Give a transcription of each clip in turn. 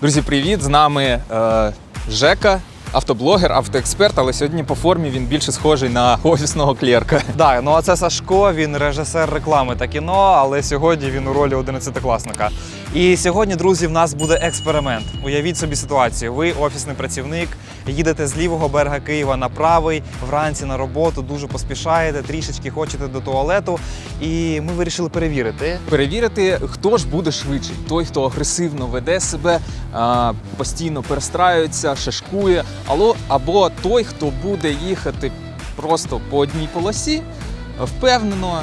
Друзі, привіт! З нами е, Жека, автоблогер, автоексперт, але сьогодні по формі він більше схожий на офісного клерка. Так, ну а це Сашко, він режисер реклами та кіно, але сьогодні він у ролі 11-класника. І сьогодні, друзі, в нас буде експеримент. Уявіть собі ситуацію. Ви офісний працівник, їдете з лівого берега Києва на правий, вранці на роботу, дуже поспішаєте, трішечки хочете до туалету. І ми вирішили перевірити. Перевірити, хто ж буде швидший. Той, хто агресивно веде себе, постійно перестраюється, шашкує, або, той, хто буде їхати просто по одній полосі, впевнено.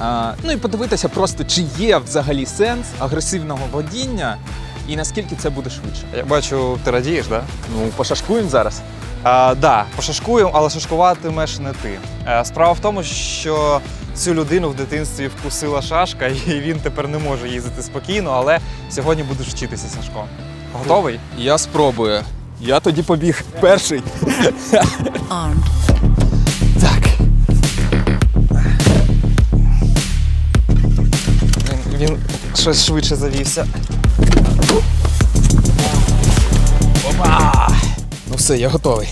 А, ну і подивитися просто, чи є взагалі сенс агресивного водіння і наскільки це буде швидше. Я бачу, ти радієш, так? Да? Ну, пошашкуємо зараз. А, да, пошашкуємо, але шашкуватимеш не ти. Е, Справа в тому, що цю людину в дитинстві вкусила шашка, і він тепер не може їздити спокійно, але сьогодні будеш вчитися, Сашко. Готовий? Я спробую. Я тоді побіг перший. Він, щось швидше завівся. Опа! Ну все, я готовий.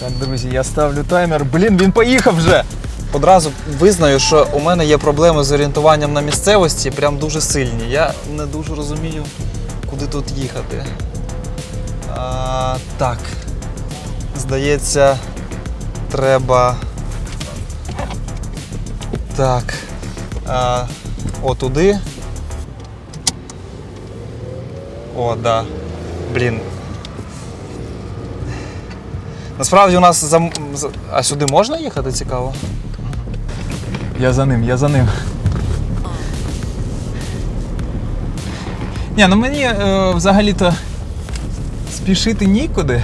Так, друзі, я ставлю таймер. Блін, він поїхав вже. Одразу визнаю, що у мене є проблеми з орієнтуванням на місцевості, прям дуже сильні. Я не дуже розумію, куди тут їхати. А, так. Здається, треба. Так. А, о, туди. О, да. Блін. Насправді у нас за- А сюди можна їхати цікаво? Я за ним, я за ним. Ні, ну мені е, взагалі-то спішити нікуди.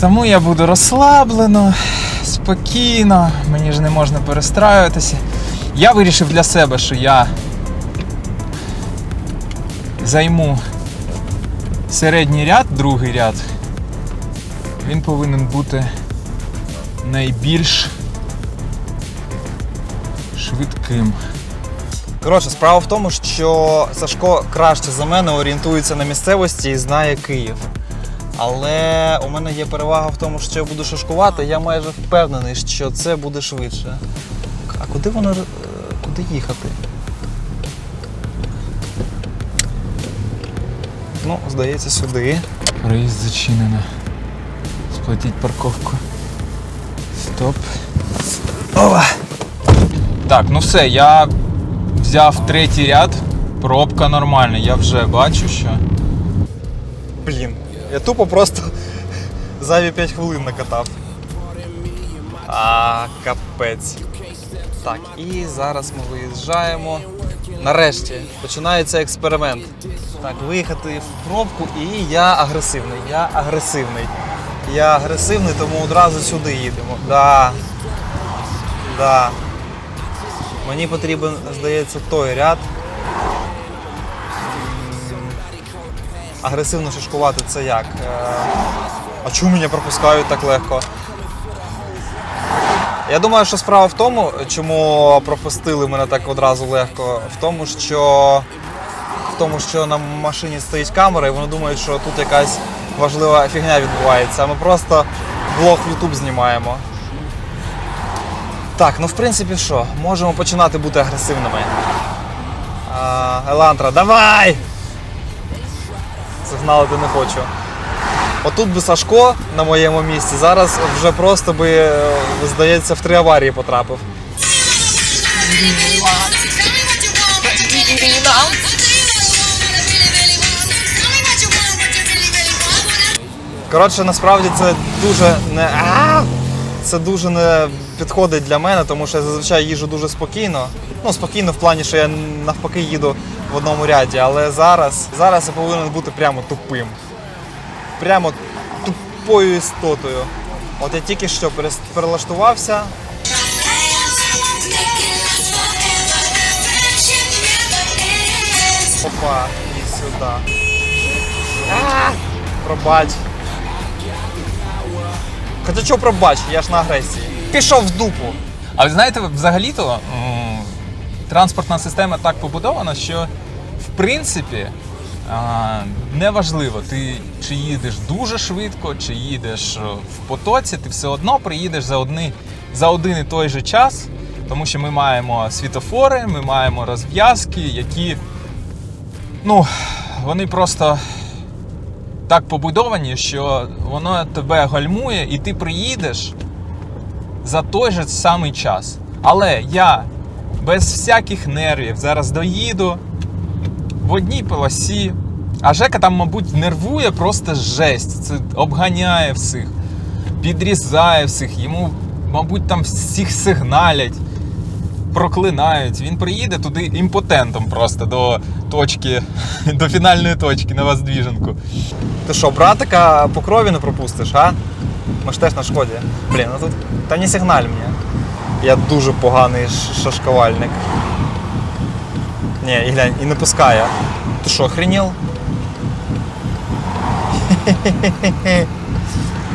Тому я буду розслаблено, спокійно, мені ж не можна перестраюватися. Я вирішив для себе, що я займу середній ряд, другий ряд. Він повинен бути найбільш швидким. Коротше, справа в тому, що Сашко краще за мене орієнтується на місцевості і знає Київ. Але у мене є перевага в тому, що я буду шашкувати, я майже впевнений, що це буде швидше. А куди воно. е, куди їхати? Ну, здається, сюди. Проїзд зачинено. Сплатіть парковку. Стоп. Ова! Так, ну все, я взяв третій ряд. Пробка нормальна, я вже бачу, що. Я тупо просто зайві 5 хвилин накатав. А, капець. Так, і зараз ми виїжджаємо. Нарешті починається експеримент. Так, виїхати в пробку, і я агресивний. Я агресивний. Я агресивний, тому одразу сюди їдемо. Да. Да. Мені потрібен, здається, той ряд. Агресивно шишкувати це як? Е, А чому мене пропускають так легко? Я думаю, що справа в тому, чому пропустили мене так одразу легко, в тому, що в тому, що на машині стоїть камера, і вони думають, що тут якась важлива фігня відбувається. Ми просто блог в YouTube знімаємо. Так, ну в принципі що, можемо починати бути агресивними. Елантра, давай! Сигналити не хочу. Отут би Сашко на моєму місці зараз вже просто би, е, здається, в три аварії потрапив. Коротше, насправді це дуже не. Це дуже не підходить для мене, тому що я зазвичай їжу дуже спокійно. Ну, спокійно в плані, що я навпаки їду в одному ряді. Але зараз, зараз я повинен бути прямо тупим. Прямо тупою істотою. От я тільки що перелаштувався. Опа, і сюди. Пробач. Хоча чого пробач, я ж на агресії. Пішов в дупу. А ви знаєте, взагалі-то транспортна система так побудована, що в принципі неважливо, ти чи їдеш дуже швидко, чи їдеш е, в потоці, ти все одно приїдеш за, одни, за один і той же час, тому що ми маємо світофори, ми маємо розв'язки, які ну, вони просто так побудовані, що воно тебе гальмує, і ти приїдеш за той же самий час. Але я без всяких нервів зараз доїду в одній полосі. А Жека там, мабуть, нервує просто жесть. Це обганяє всіх, підрізає всіх, йому, мабуть, там всіх сигналять, проклинають. Він приїде туди імпотентом просто до точки, до фінальної точки на воздвіженку. Ти що, братика по крові не пропустиш, а? Ми ж теж на шкоді. Блін, ну тут. Та не сигналь мені. Я дуже поганий шашкувальник. Ні, і глянь, і не пускає. Ти що, охренів?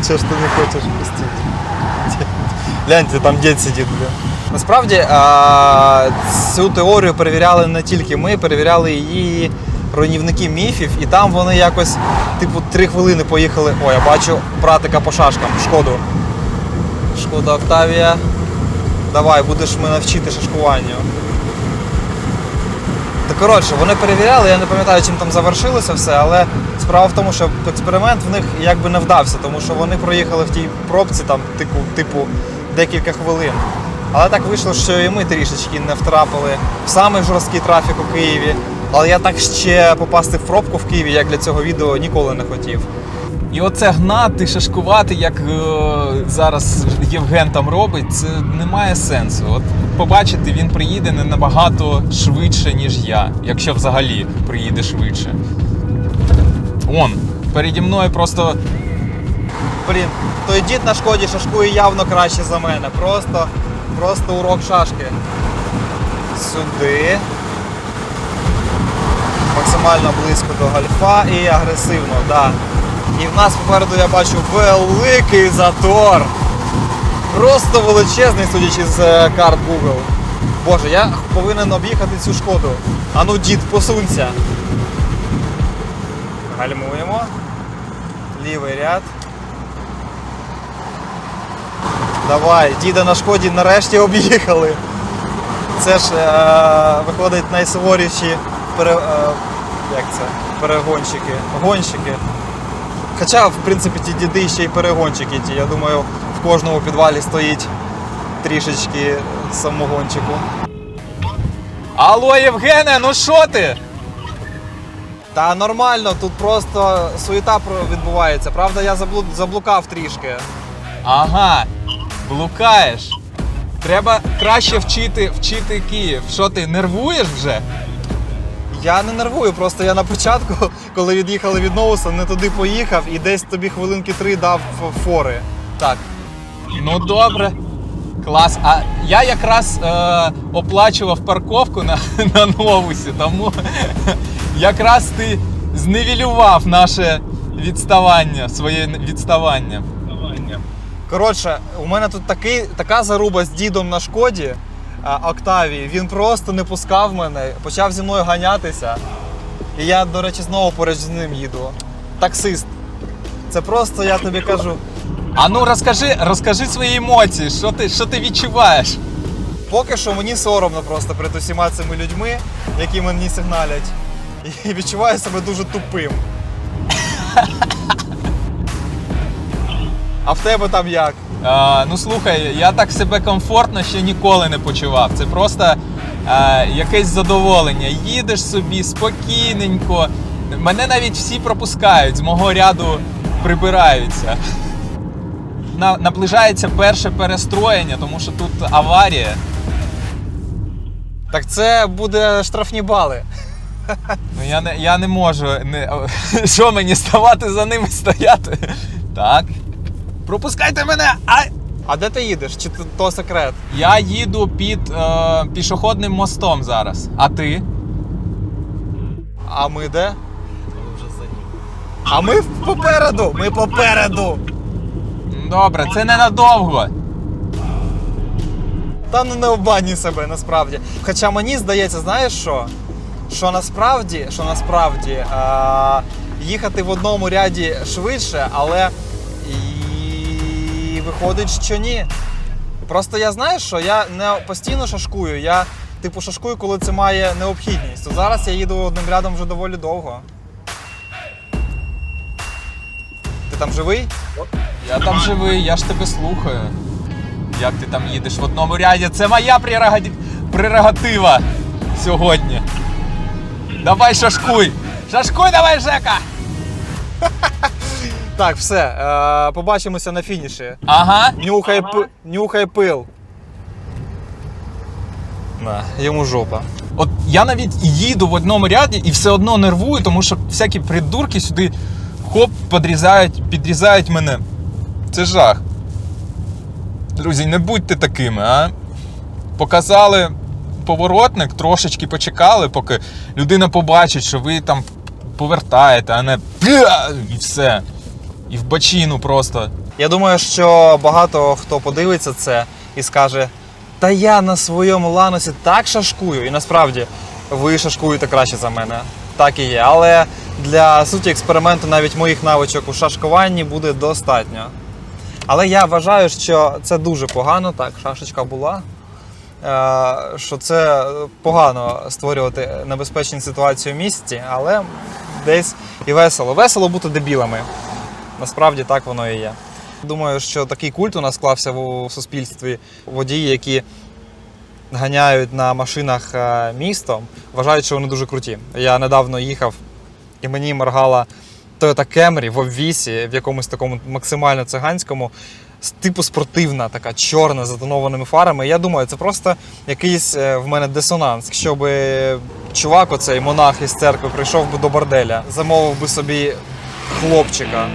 Чого ж ти не хочеш пустити? Гляньте, там дід сидить, блін. Насправді цю теорію перевіряли не тільки ми, перевіряли її руйнівники міфів, і там вони якось, типу, три хвилини поїхали. О, я бачу братика по шашкам, шкоду. Шкода Октавія. Давай, будеш мене вчити шашкуванню. Та коротше, вони перевіряли, я не пам'ятаю, чим там завершилося все, але справа в тому, що експеримент в них якби не вдався, тому що вони проїхали в тій пробці там, типу, типу декілька хвилин. Але так вийшло, що і ми трішечки не втрапили в самий жорсткий трафік у Києві. Але я так ще попасти в пробку в Києві, як для цього відео ніколи не хотів. І оце гнати, шашкувати, як е, зараз Євген там робить, це не має сенсу. От побачите, він приїде не набагато швидше, ніж я, якщо взагалі приїде швидше. Он, переді мною просто Блін, той дід на шкоді шашкує явно краще за мене. Просто, просто урок шашки. Сюди. Максимально близько до гальфа і агресивно, да. І в нас попереду я бачу великий затор. Просто величезний, судячи з е, карт Google. Боже, я повинен об'їхати цю шкоду. Ану, дід, посунься. Гальмуємо. Лівий ряд. Давай, діда на шкоді нарешті об'їхали. Це ж е, виходить найсуворіші пере, е, як це? перегонщики. Гонщики. Хоча, в принципі, ті діди ще й перегонщики. Ті. Я думаю, в кожному підвалі стоїть трішечки самогончику. Алло, Євгене, ну що ти? Та нормально, тут просто суєта відбувається. Правда, я заблукав трішки. Ага, блукаєш. Треба краще вчити, вчити Київ. Що ти нервуєш вже? Я не нервую, просто я на початку, коли від'їхали від Ноуса, не туди поїхав і десь тобі хвилинки три дав фори. Так. Ну добре. Клас. А я якраз е, оплачував парковку на, на новусі, тому якраз ти зневілював наше відставання, своє відставання. Коротше, у мене тут такий, така заруба з дідом на шкоді Октавії. Він просто не пускав мене, почав зі мною ганятися. І я, до речі, знову поруч з ним їду. Таксист. Це просто, я тобі кажу, А ну розкажи, розкажи свої емоції, що ти, що ти відчуваєш? Поки що мені соромно просто перед усіма цими людьми, які мені сигналять. І відчуваю себе дуже тупим. А в тебе там як? Е, ну слухай, я так себе комфортно ще ніколи не почував. Це просто е, якесь задоволення. Їдеш собі спокійненько. Мене навіть всі пропускають, з мого ряду прибираються. На, наближається перше перестроєння, тому що тут аварія. Так це буде штрафні бали. Ну я не, я не можу. Не, що мені ставати за ними стояти? Так. Пропускайте мене! Ай! А де ти їдеш? Чи то, то секрет? Я їду під е, пішохідним мостом зараз. А ти? А ми де? А ми попереду! Ми попереду! Добре, це ненадовго. Та ну не обманюй себе насправді. Хоча мені здається, знаєш що? Що насправді, що насправді а, їхати в одному ряді швидше, але виходить, що ні. Просто я знаю, що я не постійно шашкую. Я типу шашкую, коли це має необхідність. То зараз я їду одним рядом вже доволі довго. Ти там живий? Я там живий, я ж тебе слухаю. Як ти там їдеш в одному ряді? Це моя прерогатив- прерогатива сьогодні. Давай шашкуй! Шашкуй давай, Жека! Так, все. Е, побачимося на фініші. Ага. Нюхай, пи... Нюхай пил. На, йому жопа. От я навіть їду в одному ряді і все одно нервую, тому що всякі придурки сюди хоп, підрізають, підрізають мене. Це жах. Друзі, не будьте такими, а? Показали поворотник, трошечки почекали, поки людина побачить, що ви там повертаєте, а не і все. І в бочину просто. Я думаю, що багато хто подивиться це і скаже: Та я на своєму ланосі так шашкую. І насправді ви шашкуєте краще за мене. Так і є. Але для суті експерименту навіть моїх навичок у шашкуванні буде достатньо. Але я вважаю, що це дуже погано. Так, шашечка була. Е, Що це погано створювати небезпечні ситуації в місті, але десь і весело. Весело бути дебілами. Насправді так воно і є. Думаю, що такий культ у нас склався в суспільстві. Водії, які ганяють на машинах е, містом, вважають, що вони дуже круті. Я недавно їхав і мені моргала Toyota Camry в обвісі, в якомусь такому максимально циганському, типу спортивна, така чорна, з затонованими фарами. Я думаю, це просто якийсь е, в мене дисонанс. Якщо би чувак, оцей монах із церкви, прийшов би до борделя, замовив би собі хлопчика.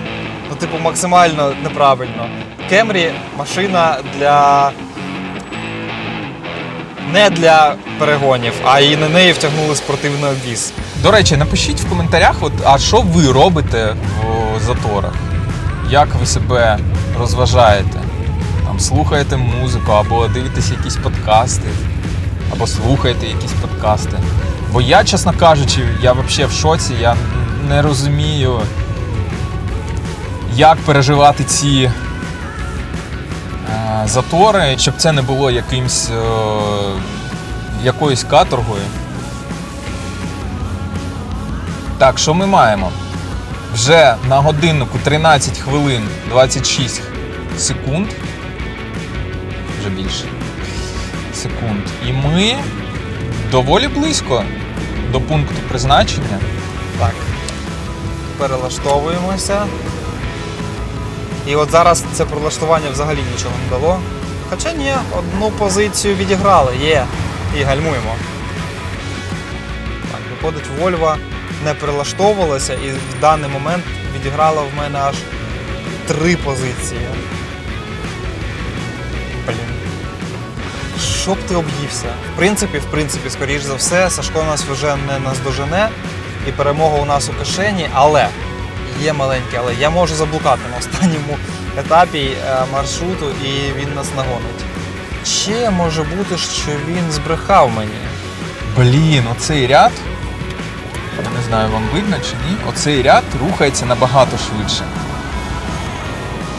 Типу, максимально неправильно. Кемрі машина для. Не для перегонів, а і на неї втягнули спортивний обвіз. До речі, напишіть в коментарях, от, а що ви робите в заторах? Як ви себе розважаєте? Там, слухаєте музику, або дивитесь якісь подкасти, або слухаєте якісь подкасти. Бо я, чесно кажучи, я взагалі в шоці, я не розумію, як переживати ці е, затори, щоб це не було якимсь, е, якоюсь каторгою. Так, що ми маємо? Вже на годиннику 13 хвилин 26 секунд. Вже більше секунд. І ми доволі близько до пункту призначення. Так. Перелаштовуємося. І от зараз це прилаштування взагалі нічого не дало. Хоча ні, одну позицію відіграли, є. І гальмуємо. Так, виходить, Вольва не прилаштовувалася і в даний момент відіграла в мене аж три позиції. Блін. Щоб ти об'ївся. В принципі, в принципі, скоріш за все, Сашко нас вже не наздожене, і перемога у нас у кишені, але є маленьке, але я можу заблукати на останньому етапі е, маршруту, і він нас нагонить. Ще може бути, що він збрехав мені. Блін, оцей ряд. Не знаю, вам видно чи ні. Оцей ряд рухається набагато швидше.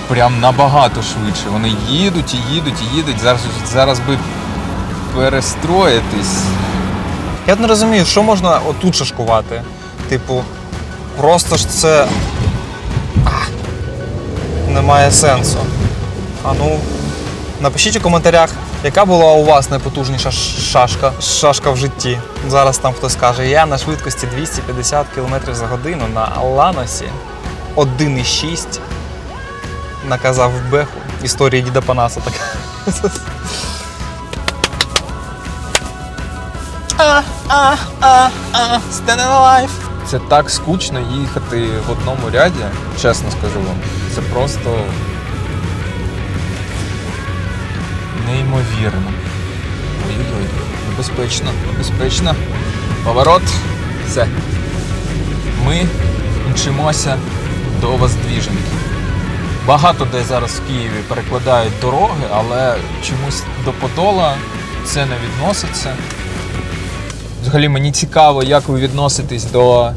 Прям набагато швидше. Вони їдуть і їдуть і їдуть. Зараз, зараз би перестроїтись. Я не розумію, що можна отут шашкувати. Типу, просто ж це. А, немає сенсу. А ну, напишіть у коментарях, яка була у вас найпотужніша шашка, шашка в житті. Зараз там хтось скаже, я на швидкості 250 км за годину на Ланосі 1,6 наказав Беху. Історія діда Панаса така. Standing alive. Це так скучно їхати в одному ряді, чесно скажу вам. Це просто неймовірно. Ой-ой-ой, небезпечно, небезпечно. Поворот. Все. Ми мчимося до воздвіженки. Багато де зараз в Києві перекладають дороги, але чомусь до Подола це не відноситься. Взагалі мені цікаво, як ви відноситесь до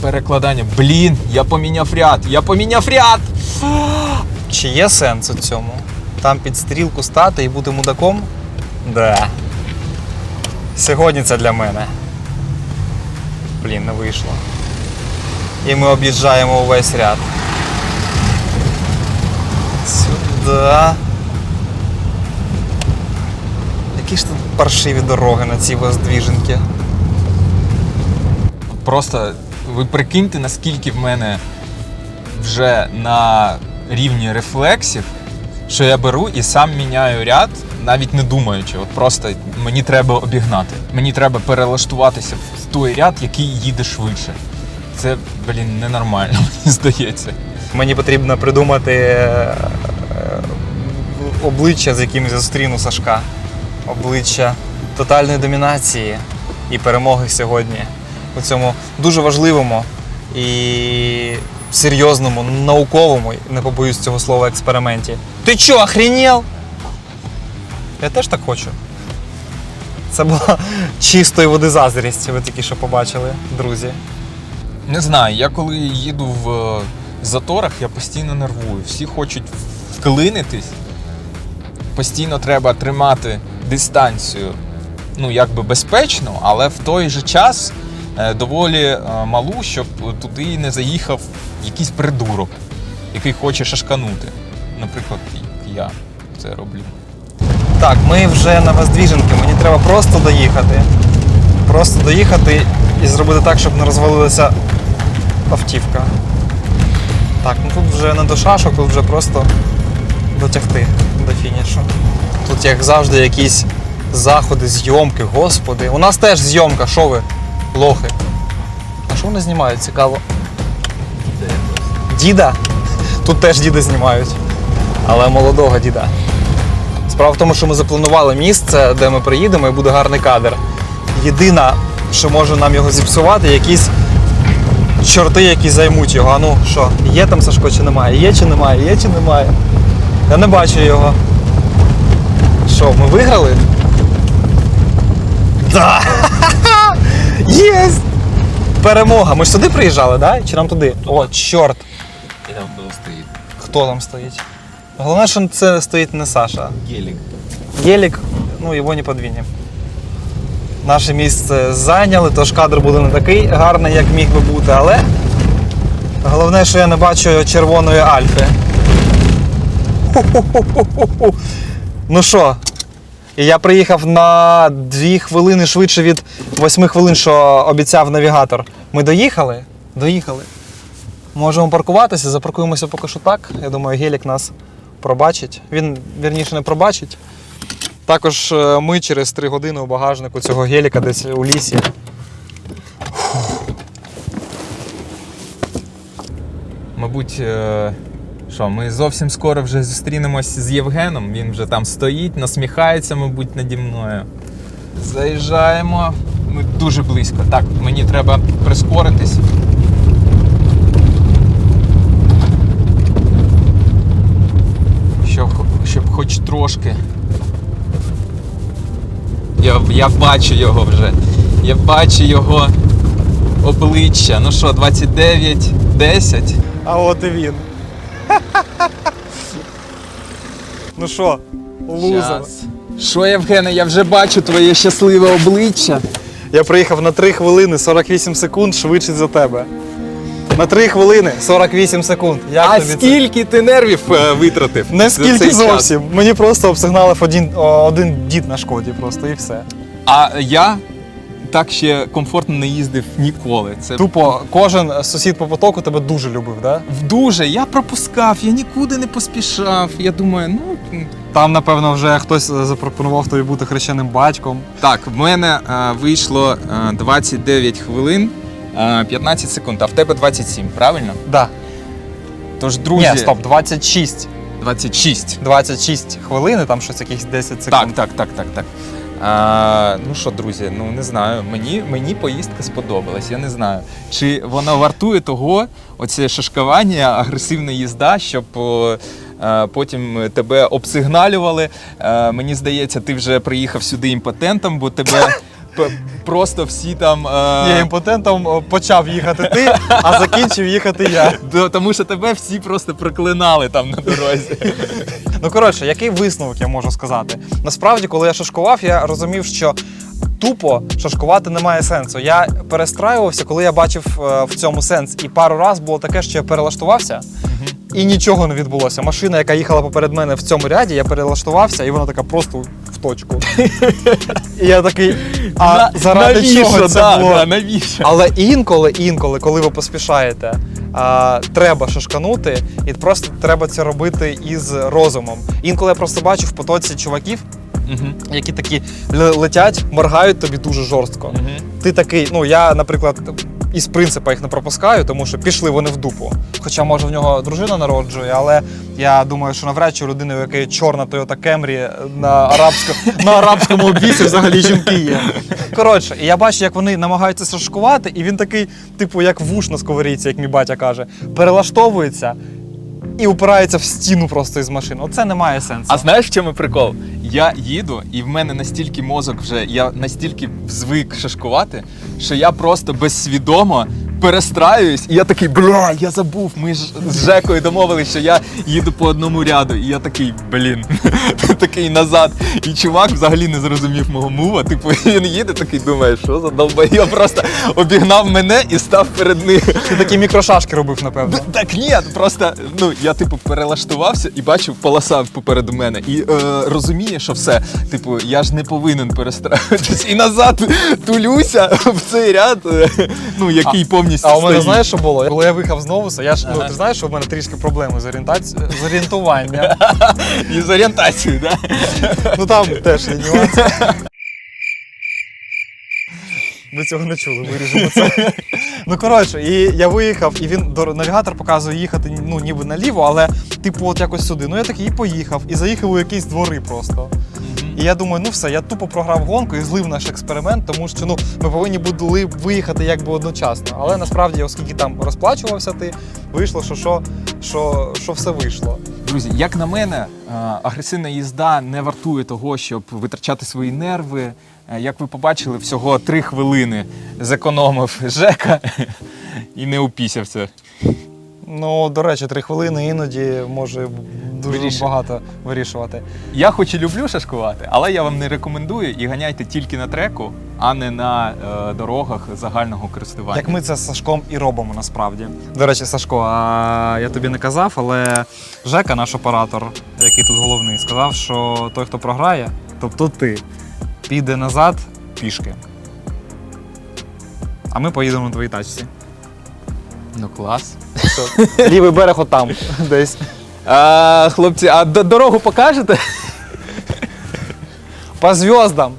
перекладання. Блін, я поміняв ряд! Я поміняв ряд! Чи є сенс у цьому? Там під стрілку стати і бути мудаком? Да. Сьогодні це для мене. Блін, не вийшло. І ми об'їжджаємо увесь ряд. Сюди. Які ж тут паршиві дороги на цій воздвіженки. Просто ви прикиньте, наскільки в мене вже на рівні рефлексів, що я беру і сам міняю ряд, навіть не думаючи. От просто мені треба обігнати. Мені треба перелаштуватися в той ряд, який їде швидше. Це, блін, ненормально, мені здається. Мені потрібно придумати е, обличчя, з яким зустріну Сашка. Обличчя тотальної домінації і перемоги сьогодні у цьому дуже важливому і серйозному, науковому, не побоюсь цього слова, експерименті. Ти чо, охренел? Я теж так хочу. Це була чистої води заздрість, ви тільки що побачили, друзі. Не знаю, я коли їду в е, заторах, я постійно нервую. Всі хочуть вклинитись. Постійно треба тримати дистанцію, ну якби безпечно, але в той же час е, доволі е, малу, щоб туди не заїхав якийсь придурок, який хоче шашканути. Наприклад, я це роблю. Так, ми вже на Воздвіженки. Мені треба просто доїхати. Просто доїхати і зробити так, щоб не розвалилася автівка. Так, ну тут вже не до шашок, тут вже просто дотягти до фінішу. Тут, як завжди, якісь заходи, зйомки, господи. У нас теж зйомка, що ви, лохи. А що вони знімають, цікаво? Діда? Тут теж діда знімають. Але молодого діда. Справа в тому, що ми запланували місце, де ми приїдемо, і буде гарний кадр. Єдине, що може нам його зіпсувати, якісь чорти, які займуть його. А ну що, є там Сашко чи немає? Є чи немає? Є чи немає? Я не бачу його. Що, ми виграли? Да! Єсть! Перемога! Ми ж сюди приїжджали, да? Чи нам туди? О, чорт! І там хто стоїть? Хто там стоїть? Головне, що це стоїть не Саша. Гелік. Гелік, ну його не подвинем. Наше місце зайняли, тож кадр буде не такий гарний, як міг би бути, але головне, що я не бачу червоної альфи. Ху-ху-ху-ху-ху. Ну що, я приїхав на 2 хвилини швидше від 8 хвилин, що обіцяв навігатор. Ми доїхали? Доїхали. Можемо паркуватися, запаркуємося поки що так. Я думаю, гелік нас пробачить. Він вірніше не пробачить. Також е, ми через 3 години у багажнику цього геліка десь у лісі. Мабуть, е, що ми зовсім скоро вже зустрінемось з Євгеном. Він вже там стоїть, насміхається, мабуть, наді мною. Заїжджаємо. Ми дуже близько. Так, мені треба прискоритись. Щоб, щоб хоч трошки. Я, я бачу його вже. Я бачу його обличчя. Ну що, 29, 10. А от і він. ну що, Щас. Що, Євгене, я вже бачу твоє щасливе обличчя. Я приїхав на 3 хвилини 48 секунд швидше за тебе. На 3 хвилини 48 секунд. Як а тобі скільки ти нервів е, витратив? Не за цей скільки час? зовсім. Мені просто обсигналив один, один дід на шкоді просто і все. А я так ще комфортно не їздив ніколи. Це Тупо кожен сусід по потоку тебе дуже любив, да? дуже. Я пропускав, я нікуди не поспішав. Я думаю, ну Там, напевно, вже хтось запропонував тобі бути хрещеним батьком. так, в мене е, вийшло е, 29 хвилин. е, 15 секунд, а в тебе 27, правильно? Да. Тож, друзі, Ні, стоп, 26. 26. 26 хвилин, і там щось якихось 10 секунд. Так, так, так, так, так. А, ну що, друзі, ну не знаю. Мені, мені поїздка сподобалась. Я не знаю, чи вона вартує того, оце шашкування, агресивна їзда, щоб е, потім тебе обсигналювали. Е, мені здається, ти вже приїхав сюди імпотентом, бо тебе просто всі там. е, Я імпотентом почав їхати ти, а закінчив їхати я. тому що тебе всі просто проклинали там на дорозі. Ну коротше, який висновок я можу сказати? Насправді, коли я шашкував, я розумів, що тупо шашкувати немає сенсу. Я перестраювався, коли я бачив е, в цьому сенс. І пару раз було таке, що я перелаштувався. І нічого не відбулося. Машина, яка їхала поперед мене в цьому ряді, я перелаштувався, і вона така просто точку. І я такий, а На- заради навіщо? чого це Да, було? да, навіщо? Але інколи, інколи, коли ви поспішаєте, а, треба шашканути, і просто треба це робити із розумом. Інколи я просто бачу в потоці чуваків, Мгм. які такі летять, моргають тобі дуже жорстко. Мгм. Ти такий, ну я, наприклад, із принципу їх не пропускаю, тому що пішли вони в дупу. Хоча, може, в нього дружина народжує, але я думаю, що навряд чи у людини, у якої чорна Toyota Camry на, арабсько, на арабському обісі взагалі жінки є. Коротше, і я бачу, як вони намагаються страшкувати, і він такий, типу, як вуш на сковорідці, як мій батя каже, перелаштовується і упирається в стіну просто із машин. Оце не має сенсу. А знаєш, в чому прикол? Я їду, і в мене настільки мозок вже, я настільки звик шашкувати, що я просто безсвідомо перестраююсь, і я такий, бля, я забув. Ми ж з Жекою домовились, що я їду по одному ряду. І я такий, блін, такий назад. І чувак взагалі не зрозумів мого мува. Типу, він їде, такий думає, що за долбайо, просто обігнав мене і став перед ним. Ти такі мікрошашки робив, напевно. Так ні, просто ну я типу перелаштувався і бачив полоса попереду мене. І е, розуміє, що все, типу, я ж не повинен перестраюватись і назад тулюся в цей ряд, е, ну який повністю. А у мене стоїть. знаєш, що було? Коли я виїхав з Новуса, я ж ну Ага. ти знаєш, що в мене трішки проблеми з орієнтацією з орієнтуванням. І з орієнтацією, да? Ну там теж є нюанси. Ви цього не чули, виріжемо це. Ну коротше, і я виїхав, і він до навігатор показує їхати ну ніби наліво, але типу от якось сюди. Ну я такий і поїхав, і заїхав у якісь двори просто. І я думаю, ну все, я тупо програв гонку і злив наш експеримент, тому що ну ми повинні були виїхати якби одночасно. Але насправді, оскільки там розплачувався ти, вийшло, що, що, що, що все вийшло. Друзі, як на мене, е, агресивна їзда не вартує того, щоб витрачати свої нерви. Е, Як ви побачили, всього три хвилини зекономив Жека і не упісявся. Ну, до речі, три хвилини іноді може дуже Вирішує. багато вирішувати. Я хоч і люблю шашкувати, але я вам не рекомендую і ганяйте тільки на треку, а не на е, дорогах загального користування. Як ми це з Сашком і робимо насправді. До речі, Сашко, а я тобі не казав, але Жека, наш оператор, який тут головний, сказав, що той, хто програє, тобто ти, піде назад пішки. А ми поїдемо на твоїй тачці. Ну клас. Лівий берег отам, десь. А, хлопці, а дорогу покажете? По зв'яздам.